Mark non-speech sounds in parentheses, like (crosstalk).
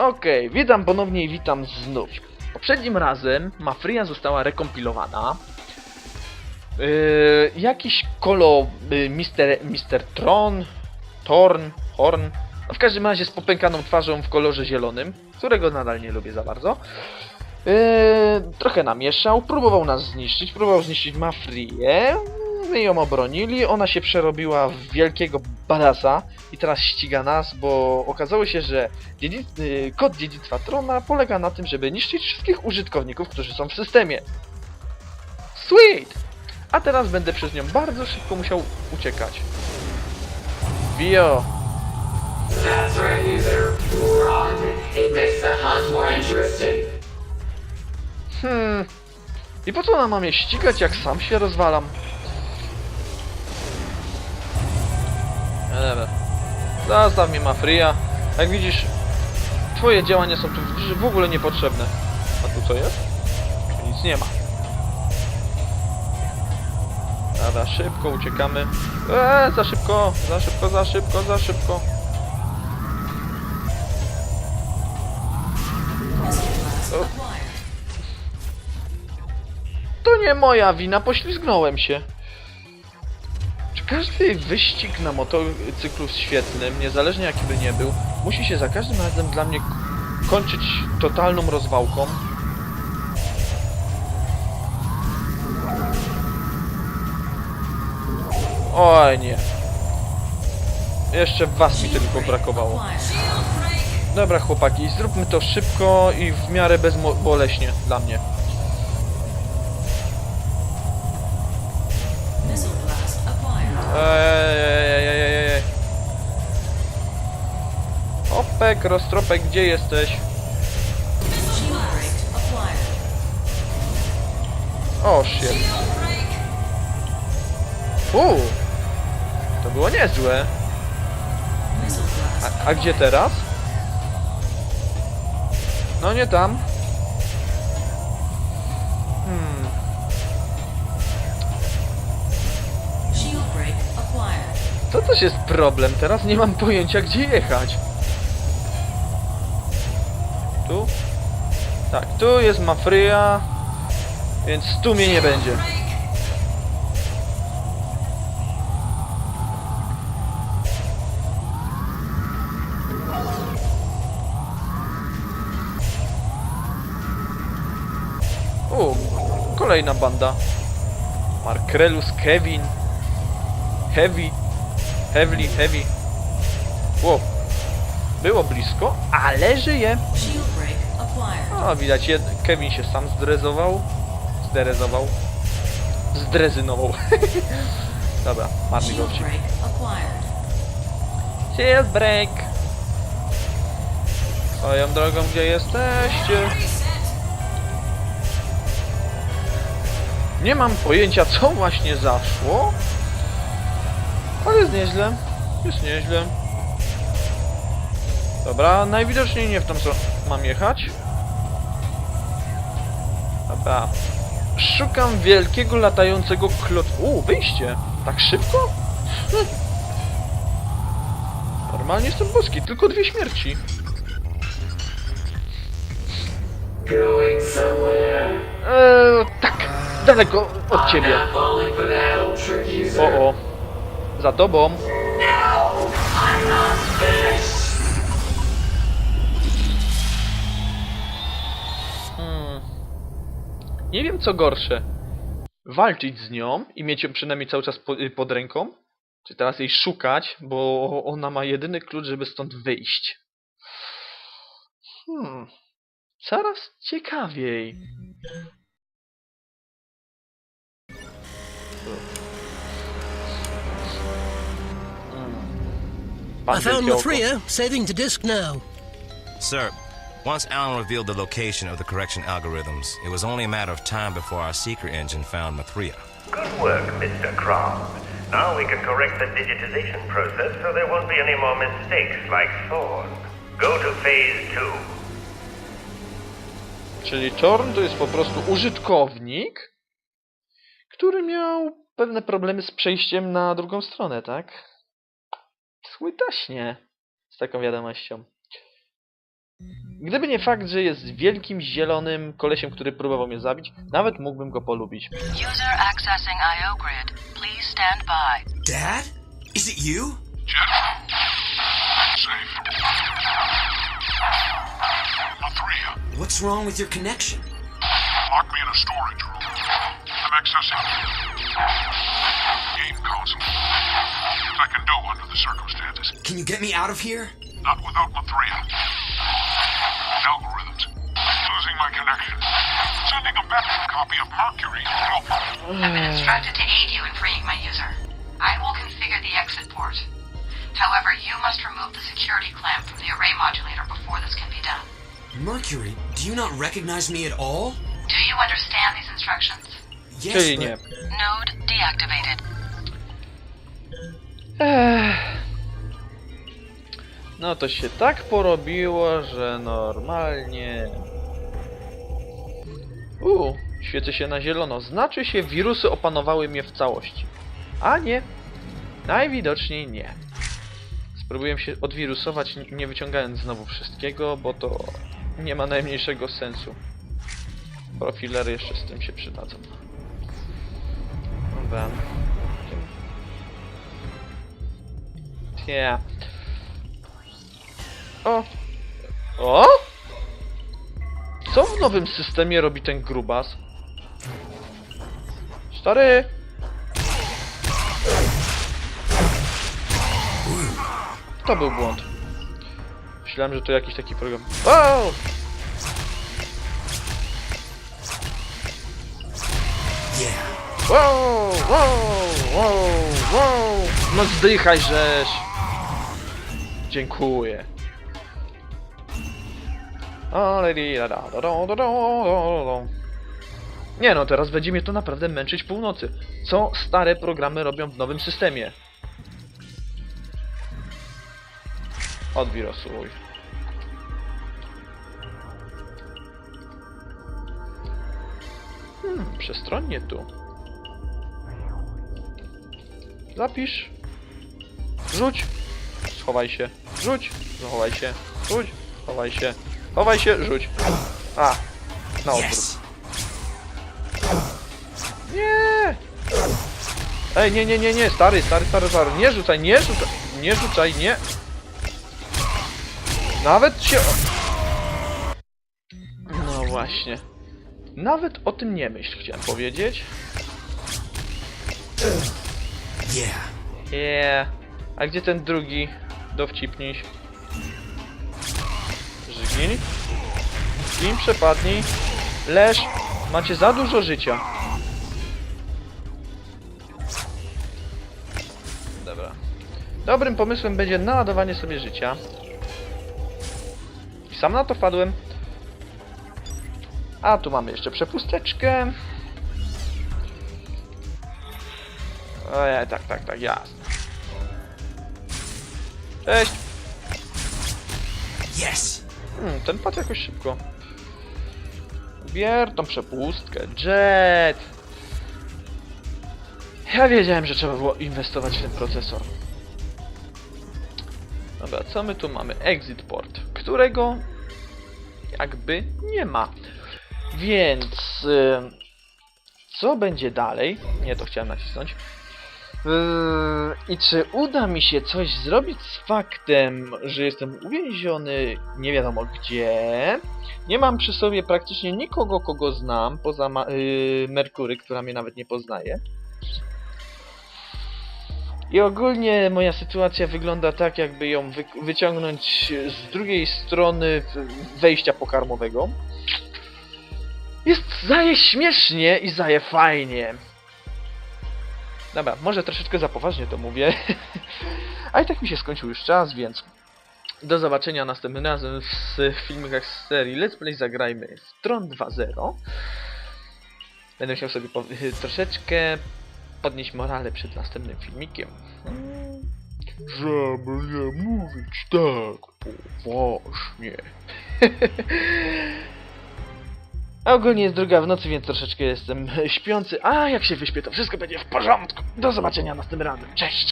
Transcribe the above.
Okej, witam ponownie i witam znów. Poprzednim razem Mafria została rekompilowana. Yy, jakiś kolo yy, Mister, Mister Tron, Torn, Horn, no w każdym razie z popękaną twarzą w kolorze zielonym, którego nadal nie lubię za bardzo. Yy, trochę namieszał, próbował nas zniszczyć, próbował zniszczyć Mafrię. My ją obronili, ona się przerobiła w wielkiego badasa i teraz ściga nas, bo okazało się, że dziedzic y, kod dziedzictwa Trona polega na tym, żeby niszczyć wszystkich użytkowników, którzy są w systemie. Sweet! A teraz będę przez nią bardzo szybko musiał uciekać. Bio! That's right, user. Run. It makes the hunt more interesting. Hmm. I po co ona ma mnie ścigać, jak sam się rozwalam? Zostaw mnie Mafria. Jak widzisz, twoje działania są tu w ogóle niepotrzebne. A tu co jest? Nic nie ma. Dobra, szybko uciekamy. Eee, za szybko, za szybko, za szybko, za szybko. O. To nie moja wina, poślizgnąłem się. Każdy wyścig na motocyklu świetnym, niezależnie jaki by nie był, musi się za każdym razem dla mnie kończyć totalną rozwałką? Oj nie. Jeszcze was mi tylko brakowało. Dobra chłopaki, zróbmy to szybko i w miarę bezboleśnie dla mnie. Opek, roztropek, gdzie jesteś? O, shit. Uuu, to było niezłe. A, a gdzie teraz? No nie tam. Hmm, Shield break acquired. to też jest problem. Teraz nie mam pojęcia, gdzie jechać. Tu? Tak, tu jest Mafria, więc tu mnie nie będzie. O, kolejna banda. Markrelus, Kevin, Heavy, Heavy, Heavy. Wow. Było blisko, ale żyje. O, widać, jed... Kevin się sam zdrezował. Zderezował. Zdrezynował. (laughs) Dobra, marny break acquired. Shield break. Swoją drogą, gdzie jesteście? Nie mam pojęcia, co właśnie zaszło. Ale jest nieźle. Jest nieźle. Dobra, najwidoczniej nie w tą stronę mam jechać. Dobra. Szukam wielkiego latającego klot... Uuu, wyjście! Tak szybko? Hm. Normalnie jestem boski, tylko dwie śmierci. Eee, tak, daleko od ciebie. O, o. Za tobą. Hmm. Nie wiem co gorsze. Walczyć z nią i mieć ją przynajmniej cały czas po, y, pod ręką? Czy teraz jej szukać, bo ona ma jedyny klucz, żeby stąd wyjść? Hmm. Coraz ciekawiej. Hmm. I found. Mathria, saving to disk now. Sir, once Alan revealed the location of the correction algorithms, it was only a matter of time before our secret engine found Mathria. Good work, Mr. Croft. Now we can correct the digitization process so there won't be any more mistakes like Thorn. Go to phase two. Czyli Torn to jest po prostu użytkownik, który miał pewne problemy z przejściem na drugą stronę, tak? Słytaśnie z taką wiadomością. Gdyby nie fakt, że jest wielkim zielonym kolesiem, który próbował mnie zabić, nawet mógłbym go polubić. User accessing IO grid. Please stand by. Dad? Is it you? Mathria, What's wrong with your connection? lock me in a storage room. I'm accessing game console. I can do under the circumstances. Can you get me out of here? Not without Mathria. Algorithms. Losing my connection. Sending a backup copy of Mercury to help. I've been instructed to aid you in freeing my user. I will configure the exit port. However, you must remove the security clamp from the array modulator before this can be done. Mercury, do you not recognize me at all? Do you understand these instructions? Yes, but. Node deactivated. Uh, No to się tak porobiło, że normalnie... Uuu, świecę się na zielono. Znaczy się, wirusy opanowały mnie w całości. A nie. Najwidoczniej nie. Spróbuję się odwirusować, nie wyciągając znowu wszystkiego, bo to nie ma najmniejszego sensu. Profilery jeszcze z tym się przydadzą. Dobra. Nie. O! O! Co w nowym systemie robi ten grubas? Stary! To był błąd. Myślałem, że to jakiś taki program. Wow! Wow! Wow! Wow! Wow! No zdychaj, żeś! Dziękuję. Nie no, teraz będzie mnie to naprawdę męczyć północy. Co stare programy robią w nowym systemie? Odwirosuj. Hmm, przestronnie tu. Zapisz. Rzuć. Schowaj się. Rzuć. Schowaj się. Rzuć. Chowaj się. Chowaj się. Rzuć. A. Na odwrót. Nie! Ej, nie, nie, nie, nie, stary, stary, stary, stary, nie rzucaj, nie rzucaj, nie rzucaj, nie. Nawet się... No właśnie. Nawet o tym nie myśl, chciałem powiedzieć. Yeah. Yeah. A gdzie ten drugi? Dowcipniś. Zgin. Zgin, przepadnij. Leż. Macie za dużo życia. Dobra. Dobrym pomysłem będzie naładowanie sobie życia. I sam na to wpadłem. A tu mamy jeszcze przepusteczkę. Ojej, tak, tak, tak, jasne. Cześć! Yes. Hmm, ten padł jakoś szybko. Bier tą przepustkę. Jet! Ja wiedziałem, że trzeba było inwestować w ten procesor. Dobra, co my tu mamy? Exit port, którego jakby nie ma. Więc... y, co będzie dalej? Nie, to chciałem nacisnąć. Yy, I czy uda mi się coś zrobić z faktem, że jestem uwięziony nie wiadomo gdzie? Nie mam przy sobie praktycznie nikogo, kogo znam, poza yy, Merkury, która mnie nawet nie poznaje. I ogólnie moja sytuacja wygląda tak, jakby ją wy- wyciągnąć z drugiej strony wejścia pokarmowego. Jest zaje śmiesznie i zaje fajnie. Dobra, może troszeczkę za poważnie to mówię. (laughs) A i tak mi się skończył już czas, więc do zobaczenia następnym razem w filmikach z serii Let's Play Zagrajmy w Tron 2.0. Będę chciał sobie troszeczkę podnieść morale przed następnym filmikiem. Hmm, Żeby nie mówić tak poważnie. (laughs) Ogólnie jest druga w nocy, więc troszeczkę jestem (laughs) śpiący. A jak się wyśpię, to wszystko będzie w porządku. Do zobaczenia następnym razem. Cześć!